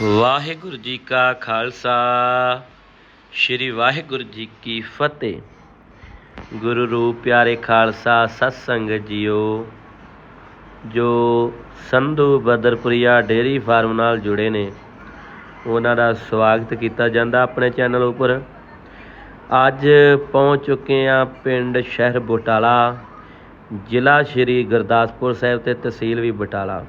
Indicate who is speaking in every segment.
Speaker 1: ਵਾਹਿਗੁਰੂ ਜੀ ਕਾ ਖਾਲਸਾ। ਸ੍ਰੀ ਵਾਹਿਗੁਰੂ ਜੀ ਕੀ ਫਤਿਹ। ਗੁਰੂ ਰੂਪ ਪਿਆਰੇ ਖਾਲਸਾ ਸਤ ਸੰਗਤ ਜੀਓ, ਜੋ ਸੰਧੂ ਬਦਰਪੁਰੀਆ ਡੇਰੀ ਫਾਰਮ ਨਾਲ ਜੁੜੇ ਨੇ। ਉਹਨਾਂ ਦਾ ਸਵਾਗਤ ਕੀਤਾ ਜਾਂਦਾ ਆਪਣੇ ਚੈਨਲ ਉੱਪਰ। ਅੱਜ ਪਹੁੰਚ ਚੁੱਕੇ ਆ ਪਿੰਡ ਸ਼ਹਿਰ ਬਟਾਲਾ, ਜ਼ਿਲ੍ਹਾ ਸ਼੍ਰੀ ਗੁਰਦਾਸਪੁਰ ਸਾਹਿਬ ਤੇ ਤਹਿਸੀਲ ਵੀ ਬਟਾਲਾ।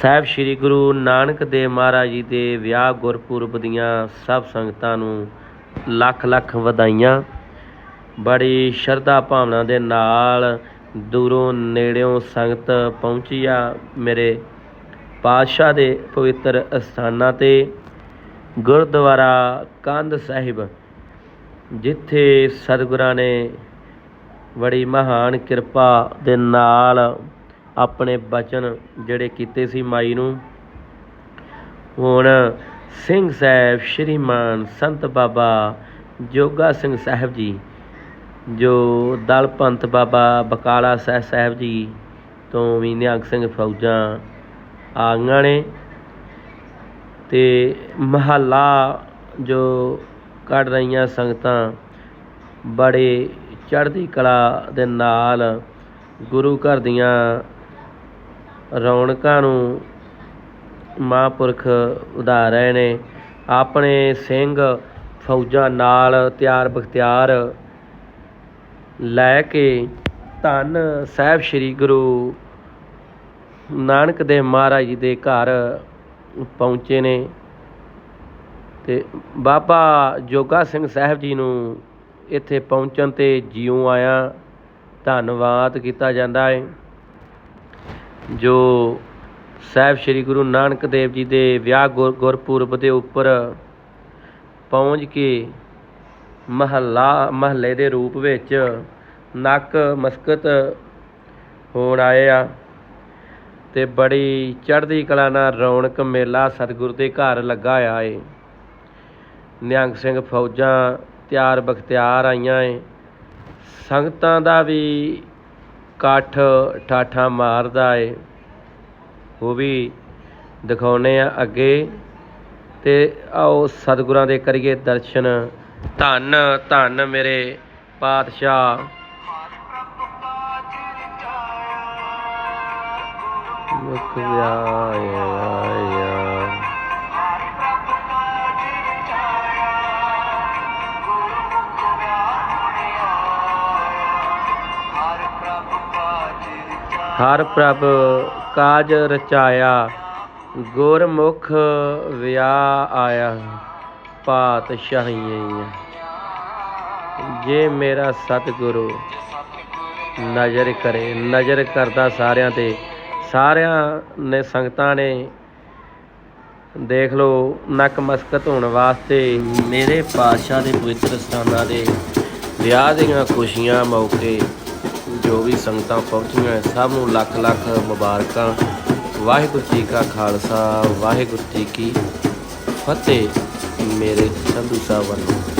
Speaker 1: ਸਾਹਿਬ ਸ੍ਰੀ ਗੁਰੂ ਨਾਨਕ ਦੇਵ ਮਹਾਰਾਜ ਜੀ ਦੇ ਵਿਆਹ ਗੁਰਪੁਰਬ ਦੀਆਂ ਸਭ ਸੰਗਤਾਂ ਨੂੰ ਲੱਖ ਲੱਖ ਵਧਾਈਆਂ। ਬੜੀ ਸ਼ਰਧਾ ਭਾਵਨਾ ਦੇ ਨਾਲ ਦੂਰੋਂ ਨੇੜਿਓਂ ਸੰਗਤ ਪਹੁੰਚੀ ਆ ਮੇਰੇ ਪਾਤਸ਼ਾਹ ਦੇ ਪਵਿੱਤਰ ਅਸਥਾਨਾਂ ਤੇ, ਗੁਰਦੁਆਰਾ ਕੰਧ ਸਾਹਿਬ, ਜਿੱਥੇ ਸਤਿਗੁਰਾਂ ਨੇ ਬੜੀ ਮਹਾਨ ਕਿਰਪਾ ਦੇ ਨਾਲ ਆਪਣੇ ਬਚਨ ਜਿਹੜੇ ਕੀਤੇ ਸੀ ਮਾਈ ਨੂੰ। ਹੁਣ ਸਿੰਘ ਸਾਹਿਬ ਸ਼੍ਰੀਮਾਨ ਸੰਤ ਬਾਬਾ ਜੋਗਾ ਸਿੰਘ ਸਾਹਿਬ ਜੀ, ਜੋ ਦਲ ਪੰਥ ਬਾਬਾ ਬਕਾਲਾ ਸਾਹਿਬ ਸਾਹਿਬ ਜੀ ਤੋਂ ਵੀ ਨਿਹੰਗ ਸਿੰਘ ਫੌਜਾਂ ਆਈਆਂ ਨੇ ਤੇ ਮਹੱਲਾ ਜੋ ਕੱਢ ਰਹੀਆਂ ਸੰਗਤਾਂ ਬੜੇ ਚੜ੍ਹਦੀ ਕਲਾ ਦੇ ਨਾਲ ਗੁਰੂ ਘਰ ਦੀਆਂ ਰੌਣਕਾਂ ਨੂੰ ਮਹਾਂਪੁਰਖ ਵਧਾ ਰਹੇ ਨੇ। ਆਪਣੇ ਸਿੰਘ ਫੌਜਾਂ ਨਾਲ ਤਿਆਰ ਬਖਤਿਆਰ ਲੈ ਕੇ ਧੰਨ ਸਾਹਿਬ ਸ੍ਰੀ ਗੁਰੂ ਨਾਨਕ ਦੇਵ ਮਹਾਰਾਜ ਜੀ ਦੇ ਘਰ ਪਹੁੰਚੇ ਨੇ ਤੇ ਬਾਬਾ ਜੋਗਾ ਸਿੰਘ ਸਾਹਿਬ ਜੀ ਨੂੰ ਇੱਥੇ ਪਹੁੰਚਣ ਤੇ ਜਿਉਂ ਆਇਆ। ਧੰਨਵਾਦ ਕੀਤਾ ਜਾਂਦਾ ਹੈ। ਜੋ ਸਾਹਿਬ ਸ੍ਰੀ ਗੁਰੂ ਨਾਨਕ ਦੇਵ ਜੀ ਦੇ ਵਿਆਹ ਗੁਰ- ਗੁਰਪੁਰਬ ਦੇ ਉੱਪਰ ਪਹੁੰਚ ਕੇ ਮਹੱਲਾ, ਮਹੱਲੇ ਦੇ ਰੂਪ ਵਿੱਚ ਨੱਕ ਮਸਕਤ ਹੋਣ ਆਏ ਆ ਤੇ ਬੜੀ ਚੜ੍ਹਦੀ ਕਲਾ ਨਾਲ ਰੌਣਕ ਮੇਲਾ ਸਤਿਗੁਰ ਦੇ ਘਰ ਲੱਗਾ ਆ ਏ। ਨਿਹੰਗ ਸਿੰਘ ਫੌਜਾਂ ਤਿਆਰ ਬਖਤਿਆਰ ਆਈਆਂ ਏ। ਸੰਗਤਾਂ ਦਾ ਵੀ ਇਕੱਠ ਠਾਠਾਂ ਮਾਰਦਾ ਏ। ਉਹ ਵੀ ਦਿਖਾਉਨੇ ਆ ਅੱਗੇ। ਤੇ ਆਓ ਸਤਿਗੁਰਾਂ ਦੇ ਕਰੀਏ ਦਰਸ਼ਨ। ਧੰਨ ਧੰਨ ਮੇਰੇ ਪਾਤਸ਼ਾਹ। ਮੁਖ ਵਿਆਇਆ ਹਰ ਪ੍ਰਭ ਕਾਜ ਰਚਾਇਆ, ਗੁਰਮੁਖ ਵਿਆਹ ਆਇਆ ਪਾਤਸ਼ਾਹੀਆਂ ਜੇ ਮੇਰਾ ਸਤਿਗੁਰੂ ਨਜ਼ਰ ਕਰੇ, ਨਜ਼ਰ ਕਰਦਾ ਸਾਰਿਆਂ ਤੇ, ਸਾਰਿਆਂ ਨੇ ਸੰਗਤਾਂ ਨੇ, ਦੇਖ ਲਓ, ਨਕ ਮਸਕਤ ਹੋਣ ਵਾਸਤੇ ਮੇਰੇ ਪਾਤਸ਼ਾਹ ਦੇ ਪਵਿੱਤਰ ਸਥਾਨਾਂ ਦੇ ਵਿਆਹ ਦੀਆਂ ਖੁਸ਼ੀਆਂ ਮੌਕੇ ਜੋ ਵੀ ਸੰਗਤਾਂ ਪਹੁੰਚੀਆਂ ਸਭ ਨੂੰ ਲੱਖ ਲੱਖ ਮੁਬਾਰਕਾਂ। ਵਾਹਿਗੁਰੂ ਜੀ ਕਾ ਖਾਲਸਾ, ਵਾਹਿਗੁਰੂ ਜੀ ਕੀ ਫਤਿਹ। ਮੇਰੇ ਸੰਧੂ ਸਾਹਿਬ ਵੱਲੋਂ।